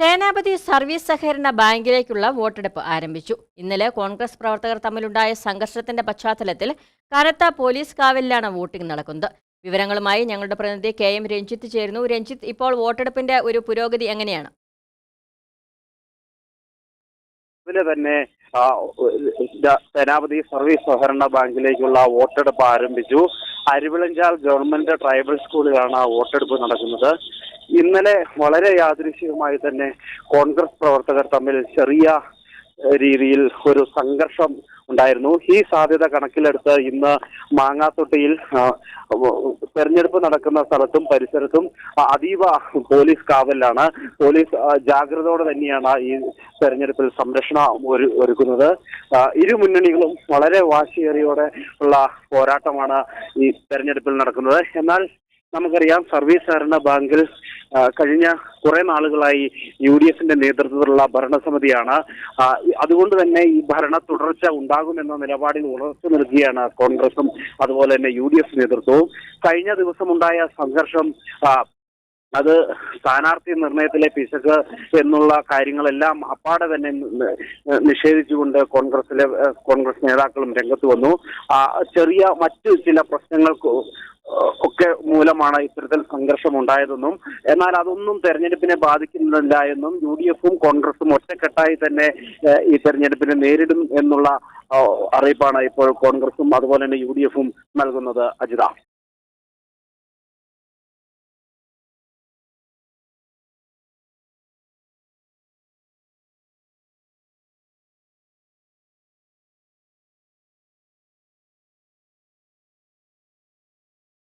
സേനാപതി service സഹകരണ ബാങ്കിലേക്കുള്ള വോട്ടെടുപ്പ് ആരംഭിച്ചു. ഇന്നലെ കോൺഗ്രസ് പ്രവർത്തകർ തമ്മിലുണ്ടായ സംഘർഷത്തിന്റെ പശ്ചാത്തലത്തിൽ കനത്ത പോലീസ് കാവലിലാണ് വോട്ടിംഗ് നടക്കുന്നത്. വിവരങ്ങളുമായി ഞങ്ങളുടെ പ്രതിനിധി കെ എം രഞ്ജിത്ത് ചേരുന്നു. രഞ്ജിത്ത് ഇപ്പോൾ വോട്ടെടുപ്പിന്റെ ഒരു പുരോഗതി എങ്ങനെയാണ്? തന്നെ സേനാപതി സർവീസ് സഹകരണ ബാങ്കിലേക്കുള്ള വോട്ടെടുപ്പ് ആരംഭിച്ചു. അരുവിളഞ്ചാൽ ഗവൺമെന്റ് ട്രൈബൽ സ്കൂളിലാണ് വോട്ടെടുപ്പ് നടക്കുന്നത്. ഇന്നലെ വളരെ യാദൃശ്ചികമായി തന്നെ കോൺഗ്രസ് പ്രവർത്തകർ തമ്മിൽ ചെറിയ രീതിയിൽ ഒരു സംഘർഷം ഉണ്ടായിരുന്നു. ഈ സാധ്യത കണക്കിലെടുത്ത് ഇന്ന് മാങ്ങാത്തൊട്ടിയിൽ തെരഞ്ഞെടുപ്പ് നടക്കുന്ന സ്ഥലത്തും പരിസരത്തും അതീവ പോലീസ് കാവലിലാണ്. പോലീസ് ജാഗ്രതയോടെ തന്നെയാണ് ഈ തെരഞ്ഞെടുപ്പിൽ സംരക്ഷണ ഒരു ഒരുക്കുന്നത്. ഇരു മുന്നണികളും വളരെ വാശിയേറിയോടെ ഉള്ള പോരാട്ടമാണ് ഈ തെരഞ്ഞെടുപ്പിൽ നടക്കുന്നത്. എന്നാൽ നമുക്കറിയാം സർവീസ് സഹകരണ ബാങ്കിൽ കഴിഞ്ഞ കുറെ നാളുകളായി യു ഡി എഫിന്റെ നേതൃത്വത്തിലുള്ള ഭരണസമിതിയാണ്. അതുകൊണ്ട് തന്നെ ഈ ഭരണ തുടർച്ച ഉണ്ടാകുമെന്ന നിലപാടിൽ ഉറച്ചു നൽകിയാണ് കോൺഗ്രസും അതുപോലെ തന്നെ യു ഡി എഫ് നേതൃത്വവും. കഴിഞ്ഞ ദിവസമുണ്ടായ സംഘർഷം അത് സ്ഥാനാർത്ഥി നിർണയത്തിലെ പിശക് എന്നുള്ള കാര്യങ്ങളെല്ലാം അപ്പാടെ തന്നെ നിഷേധിച്ചുകൊണ്ട് കോൺഗ്രസിലെ കോൺഗ്രസ് നേതാക്കളും രംഗത്ത് വന്നു. ചെറിയ മറ്റു ചില പ്രശ്നങ്ങൾക്ക് ഒക്കെ മൂലമാണ് ഇത്തരത്തിൽ സംഘർഷം ഉണ്ടായതെന്നും എന്നാൽ അതൊന്നും തെരഞ്ഞെടുപ്പിനെ ബാധിക്കുന്നില്ല എന്നും യു ഡി എഫും കോൺഗ്രസും ഒറ്റക്കെട്ടായി തന്നെ ഈ തെരഞ്ഞെടുപ്പിനെ നേരിടും എന്നുള്ള അറിയിപ്പാണ് ഇപ്പോൾ കോൺഗ്രസും അതുപോലെ തന്നെ യു ഡി എഫും നൽകുന്നത്. അജിത.